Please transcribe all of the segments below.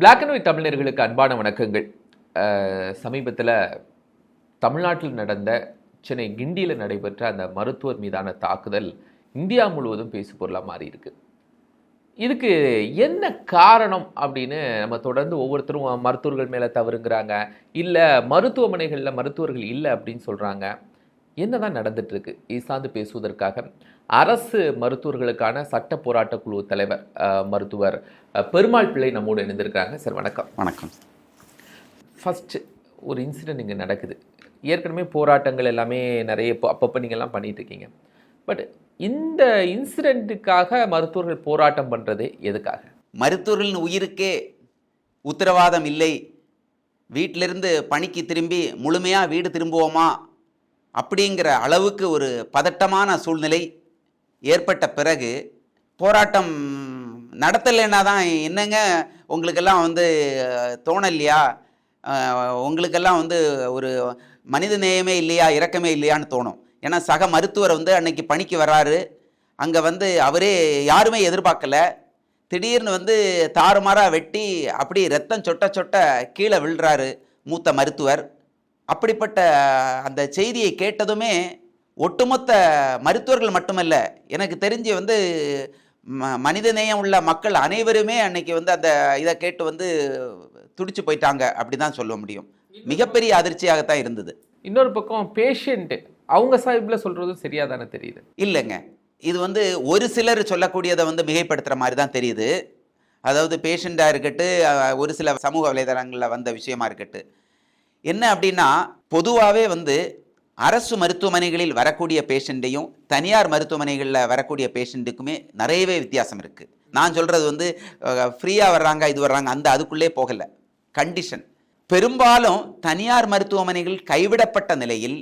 Black and white தமிழர்களுக்கு அன்பான வணக்கங்கள். சமீபத்தில் தமிழ்நாட்டில் நடந்த சென்னை கிண்டியில் நடைபெற்ற அந்த மருத்துவர் மீதான தாக்குதல் இந்தியா முழுவதும் பேசு பொருளாக மாறி இருக்கு இதுக்கு என்ன காரணம் அப்படின்னு நம்ம தொடர்ந்து ஒவ்வொருத்தரும் மருத்துவர்கள் மேலே தவறுங்கிறாங்க இல்லை மருத்துவமனைகளில் மருத்துவர்கள் இல்லை அப்படின்னு சொல்கிறாங்க என்னதான் தான் இருக்கு? இது சார்ந்து பேசுவதற்காக அரசு மருத்துவர்களுக்கான சட்ட போராட்ட குழு தலைவர் மருத்துவர் பெருமாள் பிள்ளை நம்மோடு இணைந்திருக்காங்க சார் வணக்கம். வணக்கம். ஃபஸ்ட்டு ஒரு இன்சிடென்ட் இங்கே நடக்குது. ஏற்கனவே போராட்டங்கள் எல்லாமே நிறைய இப்போ அப்பப்போ நீங்கள்லாம் பண்ணிட்டு இருக்கீங்க பட் இந்த இன்சிடெண்ட்டுக்காக மருத்துவர்கள் போராட்டம் பண்ணுறது எதுக்காக? மருத்துவர்களின் உயிருக்கே உத்தரவாதம் இல்லை. வீட்டிலிருந்து பணிக்கு திரும்பி முழுமையாக வீடு திரும்புவோமா? அப்படிங்கிற அளவுக்கு ஒரு பதட்டமான சூழ்நிலை ஏற்பட்ட பிறகு போராட்டம் நடத்தலைன்னா தான் என்னங்க? உங்களுக்கெல்லாம் வந்து தோணலையா? உங்களுக்கெல்லாம் வந்து ஒரு மனித நேயமே இல்லையா? இறக்கமே இல்லையான்னு தோணும். ஏன்னா சக மருத்துவர் வந்து அன்னைக்கு பணிக்கு வர்றாரு அங்கே வந்து அவரே யாருமே எதிர்பார்க்கல. திடீர்னு வந்து தாறுமாறாக வெட்டி அப்படி ரத்தம் சொட்ட சொட்ட கீழே விழுறாரு மூத்த மருத்துவர். அப்படிப்பட்ட அந்த செய்தியை கேட்டதுமே ஒட்டுமொத்த மருத்துவர்கள் மட்டுமல்ல எனக்கு தெரிஞ்சு வந்து ம மனிதநேயம் உள்ள மக்கள் அனைவருமே அன்னைக்கு வந்து அந்த இதை கேட்டு வந்து துடிச்சு போயிட்டாங்க அப்படி தான் சொல்ல முடியும். மிகப்பெரிய அதிர்ச்சியாகத்தான் இருந்தது. இன்னொரு பக்கம் பேஷண்ட்டு அவங்க சாஹிப்பில் சொல்கிறதும் சரியாக தானே தெரியுது. இல்லைங்க. இது வந்து ஒரு சிலர் சொல்லக்கூடியதை வந்து மிகைப்படுத்துகிற மாதிரி தான் தெரியுது. அதாவது பேஷண்ட்டாக இருக்கட்டு அஹ், ஒரு சில சமூக வலைதளங்களில் வந்த விஷயமா இருக்கட்டு. என்ன அப்படின்னா பொதுவாகவே வந்து அரசு மருத்துவமனைகளில் வரக்கூடிய பேஷண்ட்டையும் தனியார் மருத்துவமனைகளில் வரக்கூடிய பேஷண்ட்டுக்குமே நிறையவே வித்தியாசம் இருக்குது நான் சொல்கிறது வந்து ஃப்ரீயாக வர்றாங்க இது வர்றாங்க அந்த அதுக்குள்ளே போகலை. கண்டிஷன் பெரும்பாலும் தனியார் மருத்துவமனைகள் கைவிடப்பட்ட நிலையில்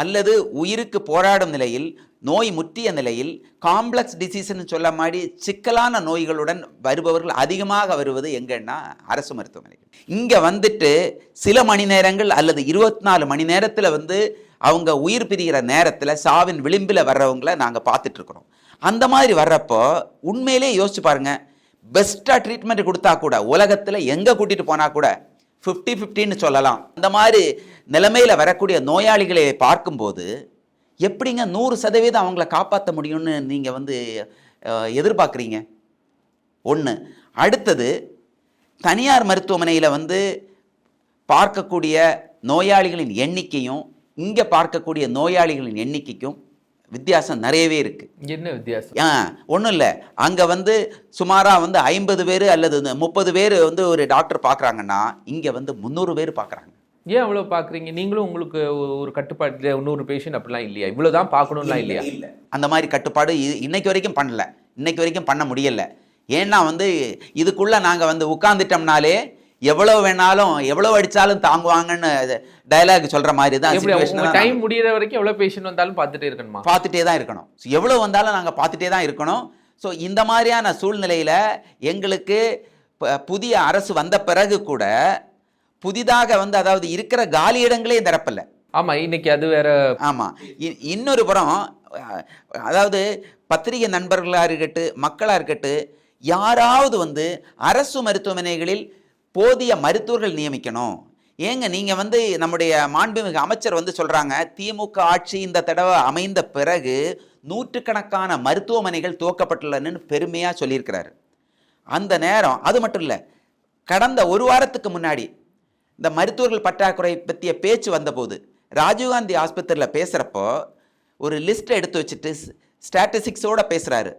அல்லது உயிருக்கு போராடும் நிலையில் நோய் முற்றிய நிலையில் காம்ப்ளெக்ஸ் டிசீஸ்ன்னு சொல்ல மாதிரி சிக்கலான நோய்களுடன் வருபவர்கள் அதிகமாக வருவது எங்கன்னா அரசு மருத்துவமனைகள். இங்கே வந்துட்டு சில மணி நேரங்கள் அல்லது இருபத்தி நாலு மணி நேரத்தில் வந்து அவங்க உயிர் பிரிகிற நேரத்தில் சாவின் விளிம்பில் வர்றவங்கள நாங்கள் பார்த்துட்ருக்குறோம். அந்த மாதிரி வர்றப்போ உண்மையிலே யோசிச்சு பாருங்கள் பெஸ்ட்டாக ட்ரீட்மெண்ட் கொடுத்தா கூட உலகத்தில் எங்கே கூட்டிகிட்டு போனால் கூட ஃபிஃப்டி ஃபிஃப்டின்னு சொல்லலாம். அந்த மாதிரி நிலைமையில் வரக்கூடிய நோயாளிகளை பார்க்கும்போது எப்படிங்க நூறு சதவீதம் அவங்கள காப்பாற்ற முடியும்னு நீங்கள் வந்து எதிர்பார்க்குறீங்க? ஒன்று அடுத்தது தனியார் மருத்துவமனையில் வந்து பார்க்கக்கூடிய நோயாளிகளின் எண்ணிக்கையும் இங்கே பார்க்கக்கூடிய நோயாளிகளின் எண்ணிக்கைக்கும் வித்தியாசம் நிறையவே இருக்குது என்ன வித்தியாசம்? ஆ ஒன்றும் இல்லை. அங்கே வந்து சுமாராக வந்து ஐம்பது பேர் அல்லது முப்பது பேர் வந்து ஒரு டாக்டர் பார்க்குறாங்கன்னா இங்கே வந்து முந்நூறு பேர் பார்க்குறாங்க ஏன் அவ்வளோ பார்க்குறீங்க நீங்களும் உங்களுக்கு ஒரு கட்டுப்பாடு நூறு பேஷண்ட் அப்படிலாம் இல்லையா? இவ்வளோ தான் பார்க்கணும்லாம் இல்லையா? இல்லை. அந்த மாதிரி கட்டுப்பாடு இன்னைக்கு வரைக்கும் பண்ணல. இன்னைக்கு வரைக்கும் பண்ண முடியல. ஏன்னா வந்து இதுக்குள்ளே நாங்கள் வந்து உட்காந்துட்டோம்னாலே எவ்வளோ வேணாலும் எவ்வளோ அடித்தாலும் தாங்குவாங்கன்னு டயலாக் சொல்கிற மாதிரி தான் டைம் முடியிற வரைக்கும் எவ்வளோ பேஷண்ட் வந்தாலும் பார்த்துட்டே இருக்கணுமா? பார்த்துட்டே தான் இருக்கணும். ஸோ எவ்வளோ வந்தாலும் நாங்கள் பார்த்துட்டே தான் இருக்கணும். ஸோ இந்த மாதிரியான சூழ்நிலையில் எங்களுக்கு புதிய அரசு வந்த பிறகு கூட புதிதாக வந்து அதாவது இருக்கிற காலி இடங்களே நிரப்பல ஆமா இன்னைக்கு அது வேற ஆமாம் இன்னொரு புறம் அதாவது பத்திரிகை நண்பர்களாக இருக்கட்டு மக்களாக இருக்கட்டு யாராவது வந்து அரசு மருத்துவமனைகளில் போதிய மருத்துவர்கள் நியமிக்கணும். ஏங்க நீங்கள் வந்து நம்முடைய மாண்புமிகு அமைச்சர் வந்து சொல்கிறாங்க திமுக ஆட்சி இந்த தடவை அமைந்த பிறகு நூற்றுக்கணக்கான மருத்துவமனைகள் துவக்கப்பட்டுள்ளனன்னு பெருமையாக சொல்லியிருக்கிறார். அந்த நேரம் அது மட்டும் இல்லை கடந்த ஒரு வாரத்துக்கு முன்னாடி இந்த மருத்துவர்கள் பற்றாக்குறை பற்றிய பேச்சு வந்தபோது ராஜீவ்காந்தி ஆஸ்பத்திரியில் பேசுகிறப்போ ஒரு லிஸ்ட்டை எடுத்து வச்சுட்டு ஸ்டாட்டிஸ்டிக்ஸோடு பேசுகிறாரு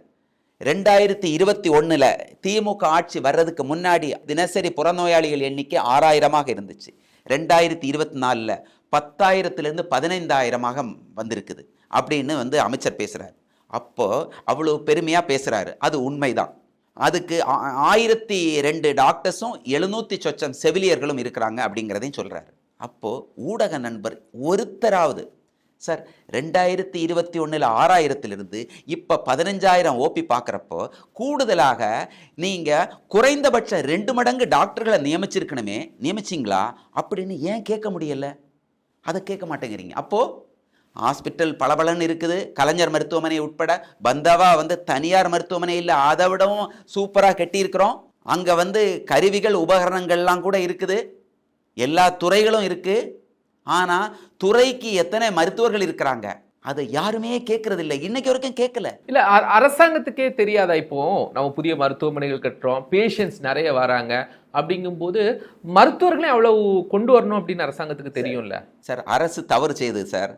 ரெண்டாயிரத்தி இருபத்தி ஒன்றில் திமுக ஆட்சி வர்றதுக்கு முன்னாடி தினசரி புறநோயாளிகள் எண்ணிக்கை ஆறாயிரமாக இருந்துச்சு. ரெண்டாயிரத்தி இருபத்தி நாலில் பத்தாயிரத்துலேருந்து பதினைந்தாயிரமாக வந்திருக்குது அப்படின்னு வந்து அமைச்சர் பேசுகிறார் அப்போது அவ்வளோ பெருமையாக பேசுகிறாரு அது உண்மைதான். அதுக்கு ஆ- ஆயிரத்தி ரெண்டு டாக்டர்ஸும் எழுநூற்றி சொச்சம் செவிலியர்களும் இருக்கிறாங்க அப்படிங்கிறதையும் சொல்கிறாரு அப்போது ஊடக நண்பர் ஒருத்தராவது சார் ரெண்டாயிரத்தி இருபத்தி ஒன்றில் ஆறாயிரத்திலிருந்து இப்போ பதினஞ்சாயிரம் ஓபி பார்க்குறப்போ கூடுதலாக நீங்கள் குறைந்தபட்ச ரெண்டு மடங்கு டாக்டர்களை நியமிச்சிருக்கணுமே நியமிச்சிங்களா? அப்படின்னு ஏன் கேட்க முடியல? அதை கேட்க மாட்டேங்கிறீங்க. அப்போது ஹாஸ்பிட்டல் பளபளன்னு இருக்குது. கலைஞர் மருத்துவமனை உட்பட பந்தவா வந்து தனியார் மருத்துவமனை இல்லை அதை விடவும் சூப்பராக கட்டியிருக்கிறோம். அங்கே வந்து கருவிகள் உபகரணங்கள்லாம் கூட இருக்குது. எல்லா துறைகளும் இருக்குது ஆனால் துறைக்கு எத்தனை மருத்துவர்கள் இருக்கிறாங்க? அதை யாருமே கேட்கறது இல்லை இன்னைக்கு வரைக்கும் கேட்கல இல்ல அரசாங்கத்துக்கே தெரியாதா இப்போ? நம்ம புதிய மருத்துவமனைகள் கட்டுறோம் பேஷண்ட்ஸ் நிறைய வராங்க. அப்படிங்கும்போது மருத்துவர்களையும் அவ்வளவு கொண்டு வரணும் அப்படின்னு அரசாங்கத்துக்கு தெரியும்ல? சார் அரசு தவறு செய்யுது சார்.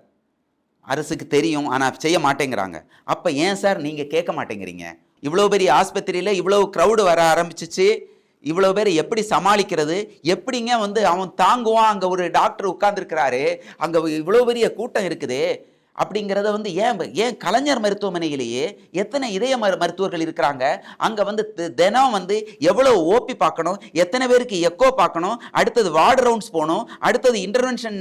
அரசுக்கு தெரியும் ஆனால் செய்ய மாட்டேங்கிறாங்க. அப்போ ஏன் சார் நீங்கள் கேட்க மாட்டேங்கிறீங்க? இவ்வளோ பெரிய ஆஸ்பத்திரியில் இவ்வளோ க்ரௌடு வர ஆரம்பிச்சிச்சு. இவ்வளோ பேர் எப்படி சமாளிக்கிறது? எப்படிங்க வந்து அவன் தாங்குவான்? அங்கே ஒரு டாக்டர் உட்கார்ந்துருக்கிறாரு. அங்கே இவ்வளோ பெரிய கூட்டம் இருக்குது. அப்படிங்கிறத வந்து ஏன் ஏன் கலைஞர் மருத்துவமனையிலேயே எத்தனை இதய மரு மருத்துவர்கள் இருக்கிறாங்க? அங்கே வந்து தினம் வந்து எவ்வளோ ஓபி பார்க்கணும்? எத்தனை பேருக்கு எக்கோ பார்க்கணும்? அடுத்தது வார்டு ரவுண்ட்ஸ் போகணும். அடுத்தது இன்டர்வென்ஷன்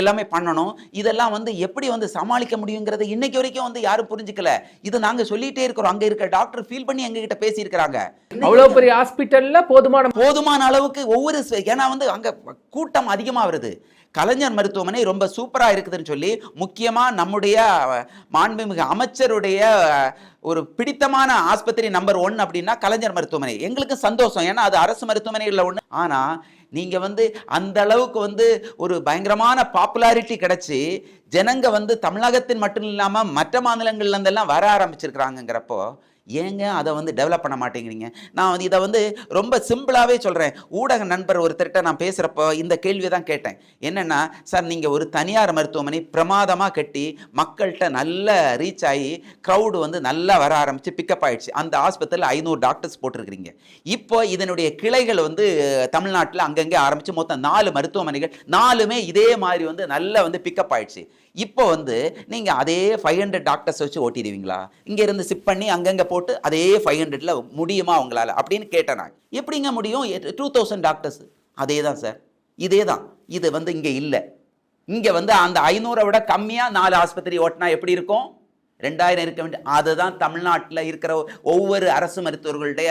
எல்லாமே பண்ணணும். இதெல்லாம் வந்து எப்படி வந்து சமாளிக்க முடியுங்கிறத இன்னைக்கு வரைக்கும் வந்து யாரும் புரிஞ்சுக்கல. இது நாங்கள் சொல்லிட்டே இருக்கிறோம். அங்கே இருக்க டாக்டர் ஃபீல் பண்ணி எங்ககிட்ட பேசியிருக்கிறாங்க. அவ்வளவு பெரிய ஹாஸ்பிட்டல்ல போதுமான போதுமான அளவுக்கு ஒவ்வொரு ஏன்னா வந்து அங்க கூட்டம் அதிகமா வருது. கலைஞர் மருத்துவமனை ரொம்ப சூப்பராக இருக்குதுன்னு சொல்லி முக்கியமாக நம்முடைய மாண்புமிகு அமைச்சருடைய ஒரு பிடித்தமான ஆஸ்பத்திரி நம்பர் ஒன் அப்படின்னா கலைஞர் மருத்துவமனை. எங்களுக்கு சந்தோஷம். ஏன்னா அது அரசு மருத்துவமனைகளில் ஒன்று ஆனால் நீங்கள் வந்து அந்த அளவுக்கு வந்து ஒரு பயங்கரமான பாப்புலாரிட்டி கிடச்சி ஜனங்க வந்து தமிழகத்தின் மட்டும் இல்லாமல் மற்ற மாநிலங்கள்லேருந்தெல்லாம் வர ஆரம்பிச்சிருக்கிறாங்கிறப்போ ஏங்க அதை வந்து டெவலப் பண்ண மாட்டேங்கிறீங்க? நான் வந்து இதை வந்து ரொம்ப சிம்பிளாகவே சொல்கிறேன் ஊடக நண்பர் ஒருத்தர்கிட்ட நான் பேசுகிறப்போ இந்த கேள்வியை தான் கேட்டேன். என்னென்னா சார் நீங்கள் ஒரு தனியார் மருத்துவமனை பிரமாதமாக கட்டி மக்கள்கிட்ட நல்லா ரீச் ஆகி க்ரௌடு வந்து நல்லா வர ஆரம்பித்து பிக்கப் ஆகிடுச்சு அந்த ஆஸ்பத்திரியில் ஐநூறு டாக்டர்ஸ் போட்டிருக்கிறீங்க. இப்போ இதனுடைய கிளைகள் வந்து தமிழ்நாட்டில் அங்கங்கே ஆரம்பித்து மொத்தம் நாலு மருத்துவமனைகள் நாலுமே இதே மாதிரி வந்து நல்லா வந்து பிக்கப் ஆயிடுச்சு. இப்போ வந்து நீங்கள் அதே ஃபைவ் ஹண்ட்ரட் டாக்டர்ஸ் வச்சு ஓட்டிடுவீங்களா? இங்கேருந்து சிப் பண்ணி அங்கங்கே போட்டு அதே ஃபைவ் ஹண்ட்ரட்ல முடியுமா உங்களால்? அப்படின்னு கேட்டேன் நான். எப்படிங்க முடியும்? டூ தௌசண்ட் டாக்டர்ஸ் அதே தான் சார். இதே தான் இது வந்து இங்கே இல்லை. இங்கே வந்து அந்த ஐநூறை விட கம்மியாக நாலு ஆஸ்பத்திரி ஓட்டினா எப்படி இருக்கும்? ரெண்டாயிரம் இருக்க வேண்டிய அதுதான் தமிழ்நாட்டில் இருக்கிற ஒவ்வொரு அரசு மருத்துவர்களுடைய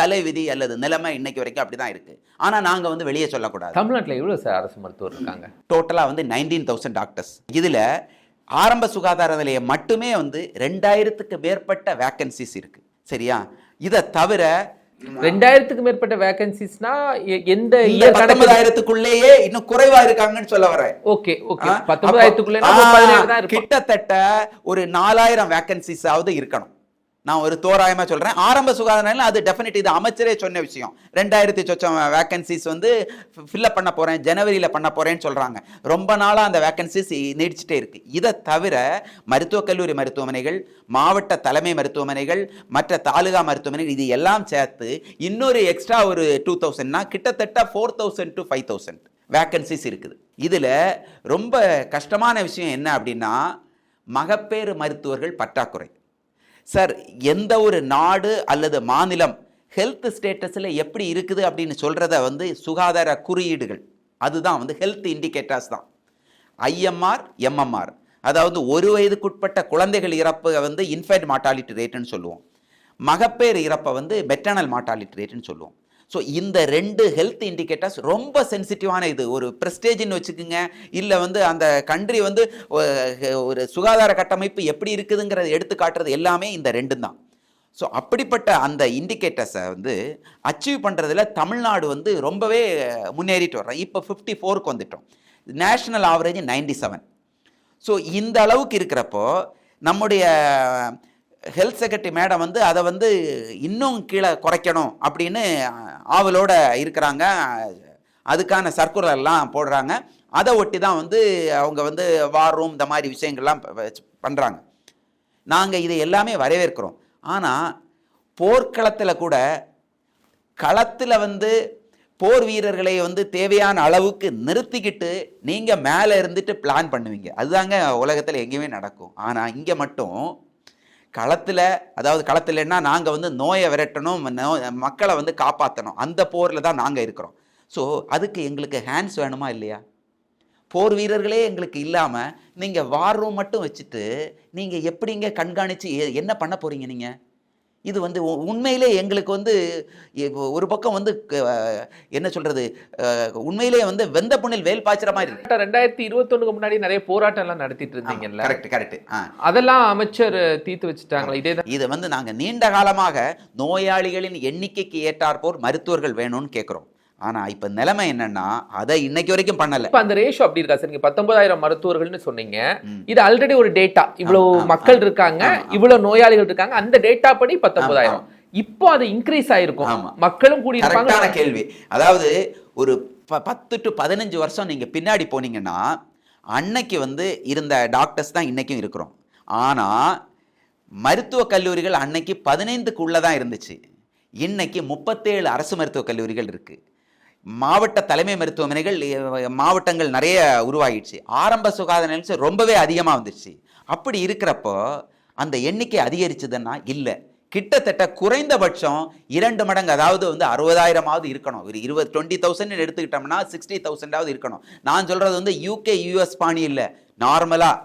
தலைவிதி அல்லது நிலைமை இன்னைக்கு வரைக்கும் அப்படி தான் இருக்குது ஆனால் நாங்கள் வந்து வெளியே சொல்லக்கூடாது. தமிழ்நாட்டுல எவ்வளவு சார் அரசு மருத்துவர் இருக்காங்க? டோட்டலாக வந்து நைன்டீன் தௌசண்ட் டாக்டர்ஸ் இதில் ஆரம்ப சுகாதார நிலையம் மட்டுமே வந்து ரெண்டாயிரத்துக்கு மேற்பட்ட வேக்கன்சிஸ் இருக்கு. சரியா? இதை தவிர ரெண்டாயிரத்துக்கு மேற்பட்ட வேகன்சிஸ்னா எந்த இயர் பத்தொன்பதாயிரத்துக்குள்ளேயே இன்னும் குறைவா இருக்காங்கன்னு சொல்ல வரேன். ஓகே ஓகே பத்தொன்பதாயிரத்துக்குள்ள கிட்டத்தட்ட ஒரு நாலாயிரம் வேக்கன்சிஸ் ஆவது இருக்கணும். நான் ஒரு தோராயமாக சொல்கிறேன் ஆரம்ப சுகாதார நிலையம் அது டெஃபினெட் இது அமைச்சரே சொன்ன விஷயம். ரெண்டாயிரத்தி சொச்சம் வேக்கன்சிஸ் வந்து ஃபில்அப் பண்ண போகிறேன் ஜனவரியில் பண்ண போகிறேன்னு சொல்கிறாங்க ரொம்ப நாளாக அந்த வேக்கன்சிஸ் நீடிச்சிட்டே இருக்குது இதை தவிர மருத்துவக் கல்லூரி மருத்துவமனைகள் மாவட்ட தலைமை மருத்துவமனைகள் மற்ற தாலுகா மருத்துவமனைகள் இது எல்லாம் சேர்த்து இன்னொரு எக்ஸ்ட்ரா ஒரு டூ தௌசண்ட்னா கிட்டத்தட்ட four thousand to five thousand vacancies இருக்குது. இதில் ரொம்ப கஷ்டமான விஷயம் என்ன அப்படின்னா மகப்பேறு மருத்துவர்கள் பற்றாக்குறை. சார் எந்த ஒரு நாடு அல்லது மாநிலம் ஹெல்த் ஸ்டேட்டஸில் எப்படி இருக்குது அப்படின்னு சொல்கிறத வந்து சுகாதார குறியீடுகள். அதுதான் வந்து ஹெல்த் இண்டிகேட்டர்ஸ் தான். ஐஎம்ஆர் எம்எம்ஆர் அதாவது ஒரு வயதுக்குட்பட்ட குழந்தைகள் இறப்பை வந்து இன்ஃபைட் மார்ட்டாலிட்டி ரேட்டுன்னு சொல்லுவோம். மகப்பேறு இறப்பை வந்து மெட்டர்னல் மார்ட்டாலிட்டி ரேட்டுன்னு சொல்லுவோம். ஸோ இந்த ரெண்டு ஹெல்த் இண்டிகேட்டர்ஸ் ரொம்ப சென்சிட்டிவான இது. ஒரு ப்ரெஸ்டேஜின்னு வச்சுக்கோங்க. இல்லை வந்து அந்த கண்ட்ரி வந்து ஒரு சுகாதார கட்டமைப்பு எப்படி இருக்குதுங்கிறத எடுத்து காட்டுறது எல்லாமே இந்த ரெண்டும் தான். ஸோ அப்படிப்பட்ட அந்த இண்டிகேட்டர்ஸை வந்து அச்சீவ் பண்ணுறதுல தமிழ்நாடு வந்து ரொம்பவே முன்னேறிட்டு வர்றோம். இப்போ ஃபிஃப்டி ஃபோருக்கு வந்துட்டோம். National average ninety seven so இந்த அளவுக்கு இருக்கிறப்போ நம்முடைய ஹெல்த் செக்ரட்டரி மேடம் வந்து அதை வந்து இன்னும் கீழே குறைக்கணும் அப்படின்னு ஆவலோட இருக்கிறாங்க. அதுக்கான சர்க்குலர் எல்லாம் போடுறாங்க. அதை ஒட்டி தான் வந்து அவங்க வந்து வார் ரூம் இந்த மாதிரி விஷயங்கள்லாம் பண்ணுறாங்க நாங்கள் இதை எல்லாமே வரவேற்கிறோம். ஆனால் போர்க்களத்தில் கூட களத்தில் வந்து போர் வீரர்களை வந்து தேவையான அளவுக்கு நிறுத்திக்கிட்டு நீங்கள் மேலே இருந்துட்டு பிளான் பண்ணுவீங்க. அதுதாங்க உலகத்தில் எங்கேயுமே நடக்கும். ஆனால் இங்கே மட்டும் களத்தில் அதாவது களத்தில்னா நாங்கள் வந்து நோயை விரட்டணும் மக்களை வந்து காப்பாற்றணும் அந்த போரில் தான் நாங்கள் இருக்கிறோம். ஸோ அதுக்கு எங்களுக்கு ஹேண்ட்ஸ் வேணுமா இல்லையா? போர் வீரர்களே எங்களுக்கு இல்லாமல் நீங்கள் வார் ரூம் மட்டும் வச்சுட்டு நீங்கள் எப்படிங்க கண்காணித்து என்ன பண்ண போகிறீங்க நீங்கள் இது வந்து உண்மையிலே எங்களுக்கு வந்து ஒரு பக்கம் வந்து என்ன சொல்றது அஹ், உண்மையிலே வந்து வெந்த புண்ணில் வேல் பாய்ச்சுற மாதிரி இருக்கு. ரெண்டாயிரத்தி இருபத்தொன்னுக்கு முன்னாடி நிறைய போராட்டம் எல்லாம் நடத்திட்டு இருந்தீங்கல்ல கரெக்ட் கரெக்ட் அதெல்லாம் அமைச்சர் தீர்த்து வச்சுட்டாங்களா இதே தான். இது வந்து நாங்கள் நீண்ட காலமாக நோயாளிகளின் எண்ணிக்கைக்கு ஏற்றாற்போர் மருத்துவர்கள் வேணும்னு கேட்குறோம் ஆனால் இப்போ நிலைமை என்னன்னா அதை இன்னைக்கு வரைக்கும் பண்ணலை. இப்ப அந்த ரேஷியோ அப்படி இருக்கா? சார் நீங்க பத்தொன்பதாயிரம் மருத்துவர்கள்னு சொன்னீங்க. இது ஆல்ரெடி ஒரு டேட்டா ஆமா, மக்கள். இருக்காங்க. இவ்வளவு நோயாளிகள் இருக்காங்க அந்த டேட்டா படி பத்தொன்பதாயிரம். இப்போ அது இன்க்ரீஸ் ஆயிருக்கும். மக்களும் கூடி இருப்பாங்க. கேள்வி. அதாவது ஒரு பத்து டு பதினஞ்சு வருஷம் நீங்க பின்னாடி போனீங்கன்னா அன்னைக்கு வந்து இருந்த டாக்டர்ஸ் தான் இன்னைக்கும் இருக்கிறோம். ஆனா மருத்துவக் கல்லூரிகள் அன்னைக்கு பதினைந்துக்குள்ள தான் இருந்துச்சு. இன்னைக்கு முப்பத்தேழு அரசு மருத்துவக் கல்லூரிகள் இருக்கு. மாவட்ட தலைமை மருத்துவமனைகள் மாவட்டங்கள் நிறைய உருவாகிடுச்சு. ஆரம்ப சுகாதார நிலையம் ரொம்பவே அதிகமாக வந்துடுச்சு. அப்படி இருக்கிறப்போ அந்த எண்ணிக்கை அதிகரிச்சதுன்னா இல்லை. கிட்டத்தட்ட குறைந்தபட்சம் இரண்டு மடங்கு அதாவது வந்து அறுபதாயிரமாவது இருக்கணும். ஒரு இருபது டுவெண்ட்டி தௌசண்ட் எடுத்துக்கிட்டோம்னா சிக்ஸ்டி தௌசண்டாவது இருக்கணும். நான் சொல்கிறது வந்து யூகே யூஎஸ் பாணி இல்லை. நார்மலாக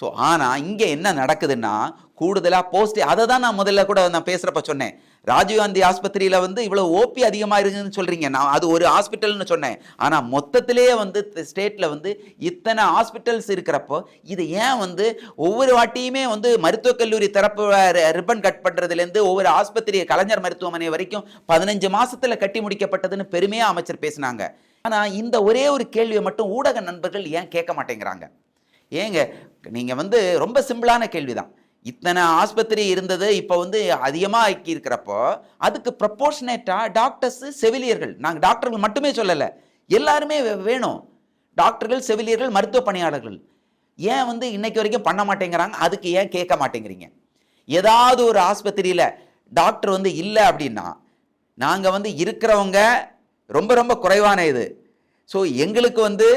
ஸோ ஆனால் இங்கே என்ன நடக்குதுன்னா கூடுதலாக போஸ்ட் அதை தான் நான் முதல்ல கூட நான் பேசுகிறப்ப சொன்னேன். ராஜீவ்காந்தி ஆஸ்பத்திரியில் வந்து இவ்வளோ ஓபி அதிகமாக இருக்குதுன்னு சொல்கிறீங்க நான் அது ஒரு ஹாஸ்பிட்டல்னு சொன்னேன். ஆனால் மொத்தத்திலேயே வந்து ஸ்டேட்டில் வந்து இத்தனை ஹாஸ்பிட்டல்ஸ் இருக்கிறப்போ இது ஏன் வந்து ஒவ்வொரு வாட்டியுமே வந்து மருத்துவக் கல்லூரி தரப்பு ரிப்பன் கட் பண்ணுறதுலேருந்து ஒவ்வொரு ஆஸ்பத்திரி கலைஞர் மருத்துவமனை வரைக்கும் பதினஞ்சு மாதத்தில் கட்டி முடிக்கப்பட்டதுன்னு பெருமையாக அமைச்சர் பேசினாங்க. ஆனால் இந்த ஒரே ஒரு கேள்வியை மட்டும் ஊடக நண்பர்கள் ஏன் கேட்க மாட்டேங்கிறாங்க? ஏங்க நீங்கள் வந்து ரொம்ப சிம்பிளான கேள்விதான். இத்தனை ஆஸ்பத்திரி இருந்தது இப்போ வந்து அதிகமாக ஆக்கி இருக்கிறப்போ அதுக்கு ப்ரப்போர்ஷனேட்டாக டாக்டர்ஸு செவிலியர்கள் நாங்கள் டாக்டர்கள் மட்டுமே சொல்லலை எல்லாருமே வே- வேணும். டாக்டர்கள் செவிலியர்கள் மருத்துவ பணியாளர்கள். ஏன் வந்து இன்னைக்கு வரைக்கும் பண்ண மாட்டேங்கிறாங்க? அதுக்கு ஏன் கேட்க மாட்டேங்கிறீங்க? ஏதாவது ஒரு ஆஸ்பத்திரியில் டாக்டர் வந்து இல்லை அப்படின்னா நாங்கள் வந்து இருக்கிறவங்க ரொம்ப ரொம்ப குறைவான இது. ஸோ எங்களுக்கு வந்து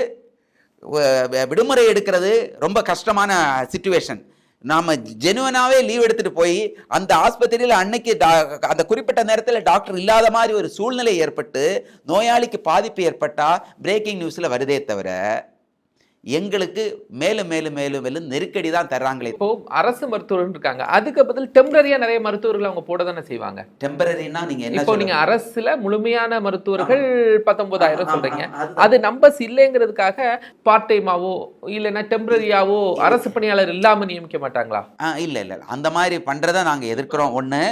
விடுமுறை எடுக்கிறது ரொம்ப கஷ்டமான சுச்சுவேஷன் நாம் ஜெனுவனாகவே லீவ் எடுத்துகிட்டு போய் அந்த ஆஸ்பத்திரியில் அன்னைக்கு டா- அந்த குறிப்பிட்ட நேரத்தில் டாக்டர் இல்லாத மாதிரி ஒரு சூழ்நிலை ஏற்பட்டு நோயாளிக்கு பாதிப்பு ஏற்பட்டால் பிரேக்கிங் நியூஸில் வருதே தவிர எங்களுக்கு மேலும் மேலும் மேலும் மேலும் நெருக்கடி தான் தர்றாங்களே இப்போ அரசு மருத்துவர்கள் இருக்காங்க. அதுக்கு பதில் டெம்பரரியா நிறைய மருத்துவர்கள் அவங்க போட தானே செய்வாங்க. டெம்பரரினா நீங்கள் என்ன இப்போ நீங்க? அரசுல முழுமையான மருத்துவர்கள் பத்தொன்பதாயிரம் சொல்றீங்க. அது நம்பர்ஸ் இல்லைங்கிறதுக்காக பார்ட் டைமாவோ இல்லைன்னா டெம்பரரியாவோ அரசு பணியாளர் இல்லாம நியமிக்க மாட்டாங்களா? இல்லை இல்லை. அந்த மாதிரி பண்ணுறதை நாங்கள் எதிர்க்கிறோம். ஒன்று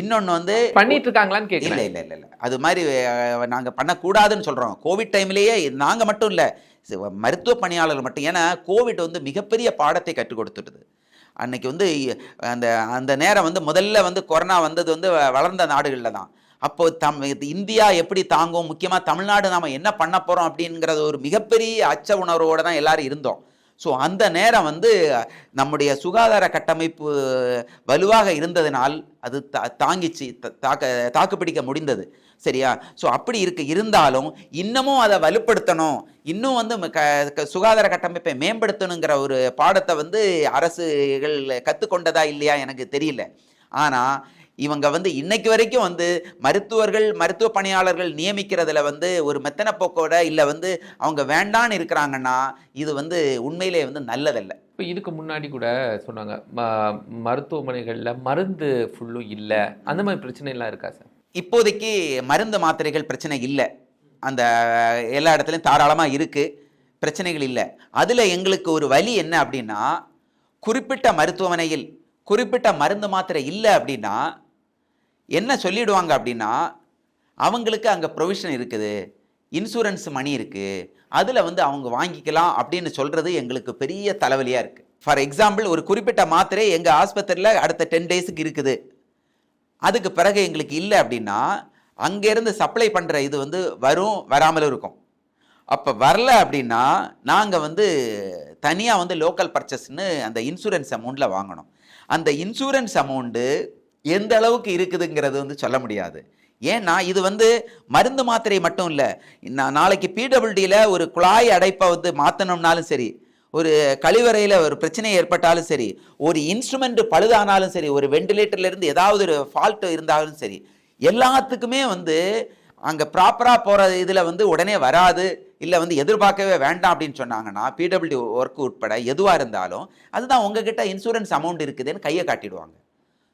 இன்னொன்று வந்து பண்ணிட்டு இருக்காங்களான்னு இல்லை கேக்குறேன். இல்லை இல்லை இல்லை. அது மாதிரி நாங்கள் பண்ணக்கூடாதுன்னு சொல்கிறோம் கோவிட் டைம்லேயே நாங்கள் மட்டும் இல்லை மருத்துவ பணியாளர்கள் மட்டும். ஏன்னா கோவிட் வந்து மிகப்பெரிய பாடத்தை கற்றுக் கொடுத்துடுது. அன்னைக்கு வந்து அந்த அந்த நேரம் வந்து முதல்ல வந்து கொரோனா வந்தது வந்து வளர்ந்த நாடுகளில் தான். அப்போ தம் இந்தியா எப்படி தாங்கும்? முக்கியமாக தமிழ்நாடு நாம் என்ன பண்ண போகிறோம் அப்படிங்கிறது ஒரு மிகப்பெரிய அச்ச உணர்வோடு தான் எல்லாரும் இருந்தோம். ஸோ அந்த நேரம் வந்து நம்முடைய சுகாதார கட்டமைப்பு வலுவாக இருந்ததினால் அது தா தாங்கிச்சு த- தாக்க தாக்குப்பிடிக்க முடிந்தது. சரியா? ஸோ அப்படி இருக்கு இருந்தாலும் இன்னமும் அதை வலுப்படுத்தணும். இன்னும் வந்து ம- க க- சுகாதார கட்டமைப்பை மேம்படுத்தணுங்கிற ஒரு பாடத்தை வந்து அரசுகள் கற்றுக்கொண்டதா இல்லையா எனக்கு தெரியல. ஆனால் இவங்க வந்து இன்னைக்கு வரைக்கும் வந்து மருத்துவர்கள் மருத்துவ பணியாளர்கள் நியமிக்கிறதுல வந்து ஒரு மெத்தன போக்கோட இல்லை வந்து அவங்க வேண்டான்னு இருக்கிறாங்கன்னா இது வந்து உண்மையிலே வந்து நல்லதல்ல. இப்போ இதுக்கு முன்னாடி கூட சொன்னாங்க ம- மருத்துவமனைகள்ல மருந்து ஃபுல்லும் இல்ல. அந்த மாதிரி பிரச்சனை எல்லாம் இருக்கா சார்? இப்போதைக்கு மருந்து மாத்திரைகள் பிரச்சனை இல்லை. அந்த எல்லா இடத்துலையும் தாராளமாக இருக்குது பிரச்சனைகள் இல்லை. அதில் எங்களுக்கு ஒரு வழி என்ன அப்படின்னா குறிப்பிட்ட மருத்துவமனையில் குறிப்பிட்ட மருந்து மாத்திரை இல்லை அப்படின்னா என்ன சொல்லிடுவாங்க அப்படின்னா அவங்களுக்கு அங்கே ப்ரொவிஷன் இருக்குது இன்சூரன்ஸ் மணி இருக்குது அதில் வந்து அவங்க வாங்கிக்கலாம் அப்படின்னு சொல்கிறது எங்களுக்கு பெரிய தலைவலியாக இருக்குது ஃபார் எக்ஸாம்பிள் ஒரு குறிப்பிட்ட மாத்திரை எங்கள் ஆஸ்பத்திரியில் அடுத்த டென் டேஸுக்கு இருக்குது. அதுக்கு பிறகு எங்களுக்கு இல்லை அப்படின்னா அங்கேருந்து சப்ளை பண்ணுற இது வந்து வரும் வராமலும் இருக்கும். அப்போ வரல அப்படின்னா நாங்கள் வந்து தனியாக வந்து லோக்கல் பர்ச்சஸ்ன்னு அந்த இன்சூரன்ஸ் அமௌண்ட்டில் வாங்கணும். அந்த இன்சூரன்ஸ் அமௌண்ட்டு எந்த அளவுக்கு இருக்குதுங்கிறது வந்து சொல்ல முடியாது. ஏன்னா இது வந்து மருந்து மாத்திரை மட்டும் இல்லை. நாளைக்கு பிடபிள்டியில் ஒரு குழாய் அடைப்பை வந்து மாற்றணும்னாலும் சரி ஒரு கழிவறையில் ஒரு பிரச்சனை ஏற்பட்டாலும் சரி ஒரு இன்ஸ்ட்ருமெண்ட் பழுதானாலும் சரி ஒரு வெண்டிலேட்டர்லேருந்து ஏதாவது ஒரு ஃபால்ட்டு இருந்தாலும் சரி எல்லாத்துக்குமே வந்து அங்கே ப்ராப்பராக போகிற இதில் வந்து உடனே வராது இல்லை வந்து எதிர்பார்க்கவே வேண்டாம் அப்படின்னு சொன்னாங்கன்னா பிடபிள்யூ ஒர்க் உட்பட எதுவாக இருந்தாலும் அதுதான் உங்ககிட்ட இன்சூரன்ஸ் அமௌண்ட் இருக்குதுன்னு கையை காட்டிடுவாங்க.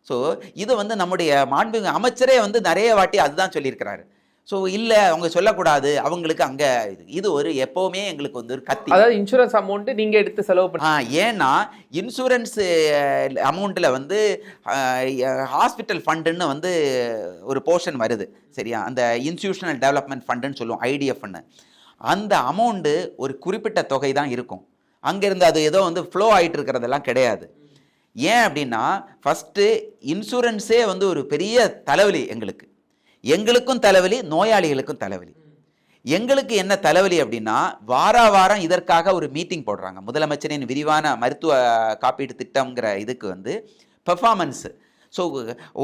ஸோ இது வந்து நம்முடைய மாண்புமிகு அமைச்சரே வந்து நிறைய வாட்டி அதுதான் சொல்லியிருக்கிறாரு. ஸோ இல்லை அவங்க சொல்லக்கூடாது. அவங்களுக்கு அங்கே இது ஒரு எப்போவுமே எங்களுக்கு வந்து ஒரு கத்தி. அதாவது இன்சூரன்ஸ் அமௌண்ட் நீங்க எடுத்து செலவு பண்ண ஏன்னா இன்சூரன்ஸ் அமௌண்ட்டில் வந்து ஹாஸ்பிட்டல் ஃபண்டுன்னு வந்து ஒரு போர்ஷன் வருது. சரியா? அந்த இன்ஸ்டியூஷனல் டெவலப்மெண்ட் ஃபண்டுன்னு சொல்லுவோம் ஐடிஎஃப்னு அந்த அமௌண்ட்டு ஒரு குறிப்பிட்ட தொகை தான் இருக்கும் அங்கேருந்து அது ஏதோ வந்து ஃப்ளோ ஆகிட்டு இருக்கிறதெல்லாம் கிடையாது. ஏன் அப்படின்னா ஃபஸ்ட்டு இன்சூரன்ஸே வந்து ஒரு பெரிய தலைவலி எங்களுக்கு. எங்களுக்கும் தலைவலி நோயாளிகளுக்கும் தலைவலி. எங்களுக்கு என்ன தலைவலி அப்படின்னா வார வாரம் இதற்காக ஒரு மீட்டிங் போடுறாங்க. முதலமைச்சரின் விரிவான மருத்துவ காப்பீட்டு திட்டம்ங்கிற இதுக்கு வந்து பெர்ஃபார்மன்ஸு ஸோ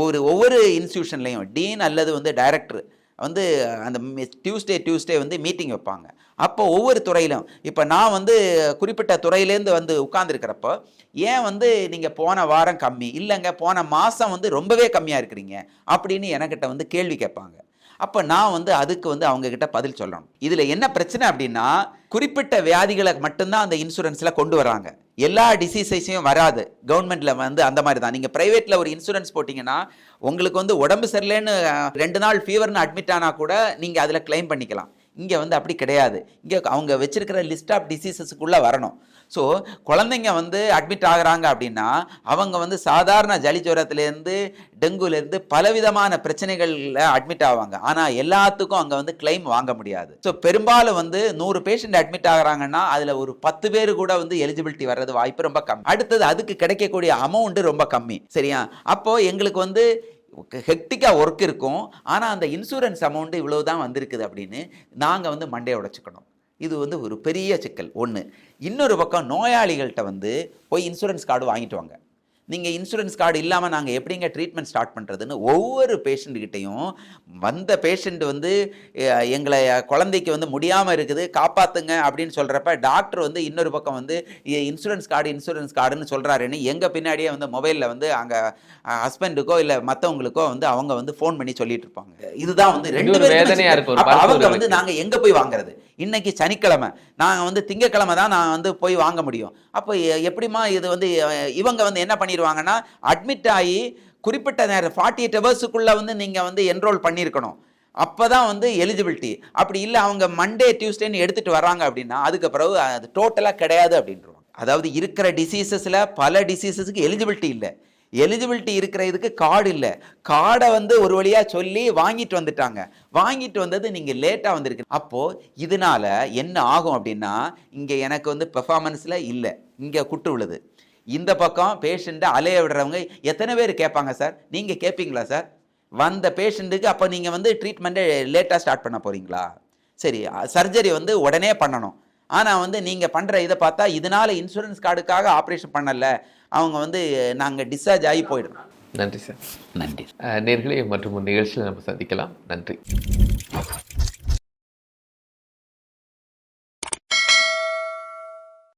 ஒரு ஒவ்வொரு இன்ஸ்டியூஷன்லேயும் டீன் அல்லது வந்து டைரக்டர் வந்து அந்த டியூஸ்டே டியூஸ்டே வந்து மீட்டிங் வைப்பாங்க. அப்போ ஒவ்வொரு துறையிலும் இப்போ நான் வந்து குறிப்பிட்ட துறையிலேருந்து வந்து உட்கார்ந்துருக்கிறப்போ ஏன் வந்து நீங்கள் போன வாரம் கம்மி? இல்லைங்க போன மாதம் வந்து ரொம்பவே கம்மியாக இருக்கிறீங்க அப்படின்னு என்கிட்ட வந்து கேள்வி கேட்பாங்க. அப்போ நான் வந்து அதுக்கு வந்து அவங்கக்கிட்ட பதில் சொல்லணும். இதில் என்ன பிரச்சனை அப்படின்னா குறிப்பிட்ட வியாதிகளை மட்டும்தான் அந்த இன்சூரன்ஸில் கொண்டு வராங்க. எல்லா டிசீசஸையும் வராது. கவர்மெண்ட்டில் வந்து அந்த மாதிரி தான். நீங்கள் ப்ரைவேட்டில் ஒரு இன்சூரன்ஸ் போட்டிங்கன்னா உங்களுக்கு வந்து உடம்பு சரியில்லைன்னு ரெண்டு நாள் ஃபீவர்னு அட்மிட் ஆனால் கூட நீங்கள் அதில் க்ளைம் பண்ணிக்கலாம். இங்கே வந்து அப்படி கிடையாது. இங்கே அவங்க வச்சிருக்கிற லிஸ்ட் ஆஃப் டிசீசஸுக்குள்ளே வரணும். ஸோ குழந்தைங்க வந்து அட்மிட் ஆகுறாங்க அப்படின்னா அவங்க வந்து சாதாரண ஜலி ஜுரத்துலேருந்து டெங்குலேருந்து பலவிதமான பிரச்சனைகளில் அட்மிட் ஆவாங்க. ஆனால் எல்லாத்துக்கும் அங்கே வந்து கிளைம் வாங்க முடியாது. ஸோ பெரும்பாலும் வந்து நூறு பேஷண்ட் அட்மிட் ஆகிறாங்கன்னா அதில் ஒரு பத்து பேர் கூட வந்து எலிஜிபிலிட்டி வர்றது வாய்ப்பு ரொம்ப கம்மி. அடுத்தது அதுக்கு கிடைக்கக்கூடிய அமௌண்ட்டு ரொம்ப கம்மி. சரியா? அப்போது எங்களுக்கு வந்து ஹெக்டிக்காக ஒர்க் இருக்கும். ஆனால் அந்த இன்சூரன்ஸ் அமௌண்ட்டு இவ்வளோ தான் வந்திருக்குது அப்படின்னு நாங்கள் வந்து மண்டையை உடச்சிக்கணும். இது வந்து ஒரு பெரிய சிக்கல். ஒன்று இன்னொரு பக்கம் நோயாளிகள்கிட்ட வந்து போய் இன்சூரன்ஸ் கார்டு வாங்கிட்டு வாங்க. நீங்கள் இன்சூரன்ஸ் கார்டு இல்லாமல் நாங்கள் எப்படிங்க ட்ரீட்மெண்ட் ஸ்டார்ட் பண்ணுறதுன்னு ஒவ்வொரு பேஷண்ட்டுக்கிட்டையும் வந்த பேஷண்ட் வந்து எங்களை குழந்தைக்கு வந்து முடியாமல் இருக்குது காப்பாற்றுங்க அப்படின்னு சொல்கிறப்ப டாக்டர் வந்து இன்னொரு பக்கம் வந்து இன்சூரன்ஸ் கார்டு இன்சூரன்ஸ் கார்டுன்னு சொல்கிறாருன்னு எங்கள் பின்னாடியே வந்து மொபைலில் வந்து அங்கே ஹஸ்பண்டுக்கோ இல்லை மற்றவங்களுக்கோ வந்து அவங்க வந்து ஃபோன் பண்ணி சொல்லிட்டு இருப்பாங்க. இதுதான் வந்து ரெண்டு ஒரு பேருக்குமே வேதனையா இருக்கு ஒரு அப்ப அவங்க. வந்து நாங்க எங்க போய் வாங்குறது? இன்னைக்கு சனிக்கிழமை. நாங்க வந்து திங்கக்கிழமை தான் நான் வந்து போய் வாங்க முடியும். அப்போ எ- எப்படிம்மா இது வந்து இவங்க வந்து என்ன பண்ணிடுவாங்கன்னா அட்மிட் ஆகி குறிப்பிட்ட நேரம் ஃபார்ட்டி எயிட் ஹவர்ஸுக்குள்ளே வந்து நீங்க வந்து என்ரோல் பண்ணியிருக்கணும். அப்பதான் வந்து எலிஜிபிலிட்டி அப்படி இல்லை அவங்க மண்டே டியூஸ்டேன்னு எடுத்துட்டு வராங்க அப்படின்னா அதுக்கு பிறகு அது டோட்டலாக கிடையாது அப்படின்றவாங்க. அதாவது இருக்கிற டிசீசஸில் பல டிசீசஸுக்கு எலிஜிபிலிட்டி இல்லை. எலிஜிபிலிட்டி இருக்கிற இதுக்கு கார்டு இல்லை. கார்டை வந்து ஒரு வழியாக சொல்லி வாங்கிட்டு வந்துட்டாங்க. வாங்கிட்டு வந்தது நீங்கள் லேட்டாக வந்திருக்கு. அப்போது இதனால என்ன ஆகும் அப்படின்னா இங்கே எனக்கு வந்து பெர்ஃபார்மன்ஸில் இல்லை. இங்கே குட்டு உள்ளது. இந்த பக்கம் பேஷண்ட்டை அலைய விடுறவங்க எத்தனை பேர் கேட்பாங்க சார்? நீங்கள் கேட்பீங்களா சார்? வந்த பேஷண்ட்டுக்கு அப்போ நீங்கள் வந்து ட்ரீட்மெண்ட்டை லேட்டாக ஸ்டார்ட் பண்ண போகிறீங்களா சரி சர்ஜரி வந்து உடனே பண்ணணும். ஆனால் வந்து நீங்கள் பண்ணுற இதை பார்த்தா இதனால இன்சூரன்ஸ் கார்டுக்காக ஆப்ரேஷன் பண்ணல. அவங்க வந்து நாங்கள் டிஸ்சார்ஜ் ஆகி போயிடும். நன்றி சார். நன்றி. நேர்களே மற்றும் நிகழ்ச்சியில் நம்ம சந்திக்கலாம். நன்றி.